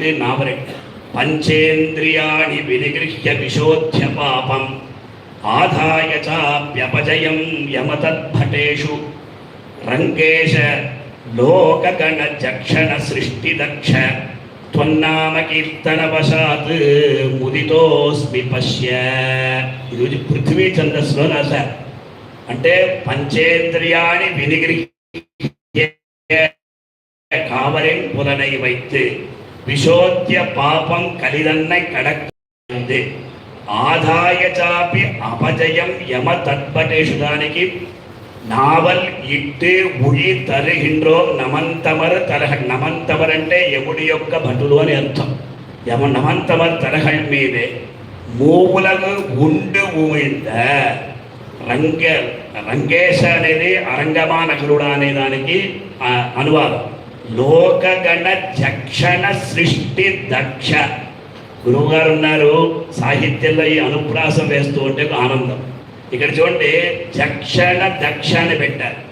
అంటే నావరే పంచేంద్రియాణి వినిగృహ్య విశోధ్య పాపం. ఆదాయ చాప్యపజయం యమతద్భటేషు. రంకేశ లోకగణ జక్షణ సృష్టిదక్ష త్వన్నామకీర్తనవశాత్ ముదితోస్మి పశ్య. ఈరోజు పృథ్వీ ఛందస్సులో నా సార్ అంటే పంచేంద్రియాన్ని వినిగిరి కావరేం పులనై వైతే. విశోద్య పాపం కలిదన్నై కడక్కంది. ఆదాయ చాపి అపజయం యమ తత్పటేషుదానికి నావల్ ఇట్టు ఉడి తరిహిండ్రో నమంతమర్ తరహ నమంతమర్ అంటే యముడి యొక్క భటులు అని అర్థం. యమ నమంతమర్ తరహల్ మీదే మూవులకు ఉండు ఊయింద. రంగ రంగేశ అనేది అరంగమా నగరుడా అనే దానికి అనువాదం. లోకగణ జక్షణ సృష్టి దక్ష గురువుగారు ఉన్నారు సాహిత్యంలో ఈ అనుప్రాసం వేస్తూ ఉంటే ఒక ఆనందం. ఇక్కడ చూడండి జక్షణ దక్ష అని పెట్టారు.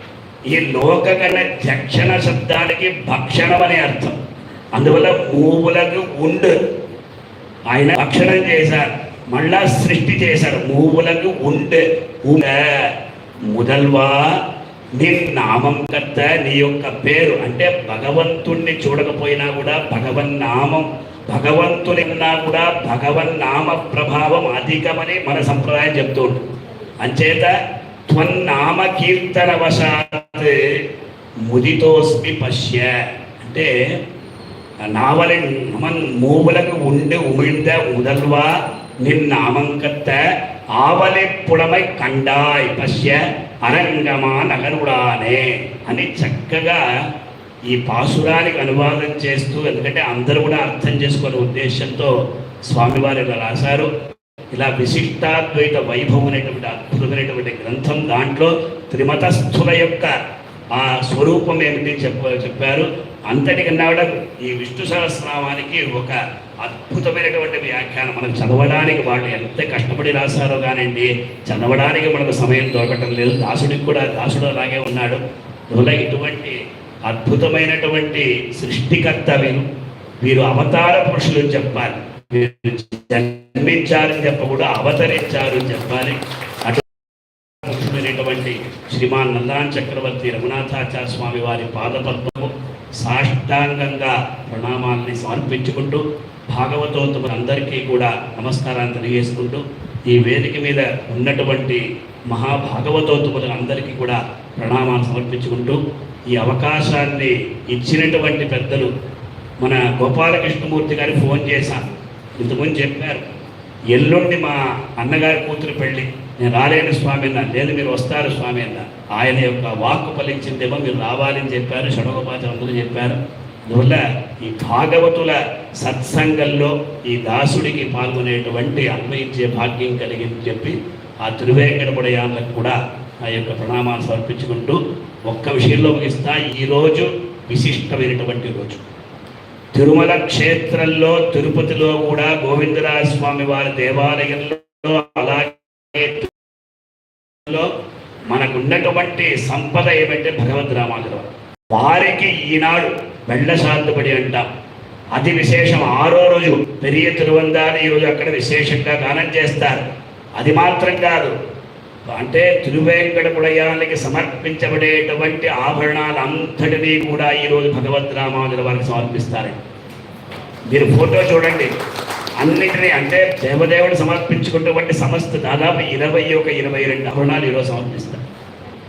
ఈ లోకగణ జక్షణ శబ్దానికి భక్షణం అనే అర్థం. అందువల్ల మూవులకు ఉండు. ఆయన భక్షణం చేశారు మళ్ళా సృష్టి చేశారు. మూవులకు ఉండు. ముదల్వా నీ నామం కర్త నీ యొక్క పేరు. అంటే భగవంతుణ్ణి చూడకపోయినా కూడా భగవన్ నామం భగవంతుని ఉన్నా కూడా భగవన్ నామ ప్రభావం అధికమని మన సంప్రదాయం చెప్తూ ఉంటుంది అంచేత త్వన్నామ కీర్తన వశాత్ ముదితోస్మి పశ్య. అంటే నావలి నమన్ మూవులకు ఉండి ఉమిழ்ద ఉదల్వా కర్త நாமங்கத்த ఆవలి పుడమై కండాయ్ పశ్య అరంగమా నగరుడానే అని చక్కగా ఈ పాసురానికి అనువాదం చేస్తూ ఎందుకంటే అందరూ కూడా అర్థం చేసుకునే ఉద్దేశంతో స్వామివారు ఇలా రాశారు ఇలా విశిష్టాద్వైత వైభవం అనేటువంటి అద్భుతమైనటువంటి గ్రంథం దాంట్లో త్రిమతస్థుల యొక్క ఆ స్వరూపం ఏమిటి చెప్ప చెప్పారు అంతటికన్నా కూడా ఈ విష్ణు సహస్రనామానికి ఒక అద్భుతమైనటువంటి వ్యాఖ్యానం. మనం చదవడానికి వాళ్ళు ఎంత కష్టపడి రాశారో కానివ్వండి చదవడానికి మనకు సమయం దొరకటం లేదు. దాసుడికి కూడా దాసుడు అలాగే ఉన్నాడు. అందువల్ల ఇటువంటి అద్భుతమైనటువంటి సృష్టికర్త వీరు వీరు అవతార పురుషులు అని చెప్పాలి. వీరు జన్మించారని చెప్పకూడదు అవతరించారు అని చెప్పాలి. అటు శ్రీమాన్ నల్లాన్ చక్రవర్తి రఘునాథాచార్య స్వామి వారి పాదపద్మము సాష్టాంగంగా ప్రణామాల్ని సమర్పించుకుంటూ భాగవతోత్తములందరికీ కూడా నమస్కారాన్ని తెలియజేసుకుంటూ ఈ వేదిక మీద ఉన్నటువంటి మహాభాగవతోత్తములు అందరికీ కూడా ప్రణామాలు సమర్పించుకుంటూ ఈ అవకాశాన్ని ఇచ్చినటువంటి పెద్దలు మన గోపాలకృష్ణమూర్తి గారి ఫోన్ చేశాను ఇంతకుముందు చెప్పారు ఎల్లుండి మా అన్నగారి కూతురు పెళ్ళి. నేను రాలేను స్వామి అన్న లేదు మీరు వస్తారు స్వామి అన్న. ఆయన యొక్క వాక్కు ఫలించిందేమో మీరు రావాలని చెప్పారు షడగోపాచం అందరూ చెప్పారు. అందువల్ల ఈ భాగవతుల సత్సంగంలో ఈ దాసుడికి పాల్గొనేటువంటి అన్వయించే భాగ్యం కలిగింది చెప్పి ఆ తిరువేంకటపడయాలకు కూడా ఆ యొక్క ప్రణామాలు సమర్పించుకుంటూ ఒక్క విషయంలో ముగిస్తా. ఈరోజు విశిష్టమైనటువంటి రోజు. తిరుమల క్షేత్రంలో తిరుపతిలో కూడా గోవిందరాజ స్వామి వారి దేవాలయంలో అలాగే మనకున్నటువంటి సంపద ఏమంటే భగవద్ రామానుజుల వారికి ఈనాడు వెళ్ళశాంతపడి అంటాం. అతి విశేషం ఆరో రోజు పెరియ తిరువందాలు ఈరోజు అక్కడ విశేషంగా గానం చేస్తారు. అది మాత్రం కాదు. అంటే తిరువేంకటపుడయానికి సమర్పించబడేటువంటి ఆభరణాలంతటినీ కూడా ఈరోజు భగవద్ రామానుజుల వారికి సమర్పిస్తారు. మీరు ఫోటో చూడండి. అన్నిటినీ అంటే దేవదేవుడు సమర్పించుకున్నటువంటి సమస్త దాదాపు ఇరవై ఒక ఇరవై రెండు ఆభరణాలు ఈరోజు సమర్పిస్తారు.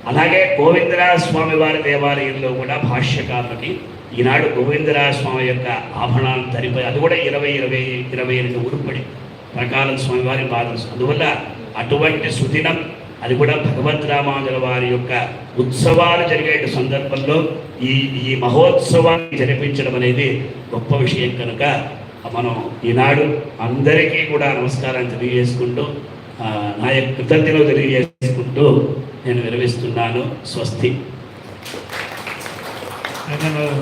అలాగే గోవిందరాజ స్వామి వారి దేవాలయంలో కూడా భాష్యకారులకి ఈనాడు గోవిందరాజ స్వామి యొక్క ఆభరణాలను ధరిపోయి అది కూడా ఇరవై ఇరవై ఇరవై ఎనిమిది ఉరుపడి ప్రకారం స్వామివారి బాధ అందువల్ల అటువంటి సుదినం అది కూడా భగవద్ రామానుజుల వారి యొక్క ఉత్సవాలు జరిగే సందర్భంలో ఈ ఈ మహోత్సవాన్ని జరిపించడం అనేది గొప్ప విషయం కనుక మనం ఈనాడు అందరికీ కూడా నమస్కారం తెలియజేసుకుంటూ నా యొక్క కృతజ్ఞతలు తెలియజేసుకుంటూ నేను విరమిస్తున్నాను. స్వస్తి.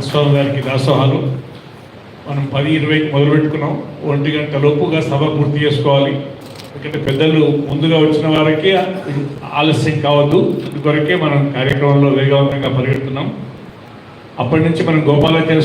స్వామి గారికి దాసోహాలు. మనం పది ఇరవై మొదలు పెట్టుకున్నాం ఒంటి గంట లోపుగా సభ పూర్తి చేసుకోవాలి. ఎందుకంటే పెద్దలు ముందుగా వచ్చిన వారికి ఆలస్యం కావద్దు. ఇంతవరకే మనం కార్యక్రమంలో వేగవంతంగా పరిగెడుతున్నాం. అప్పటి నుంచి మనం గోపాలాచార్య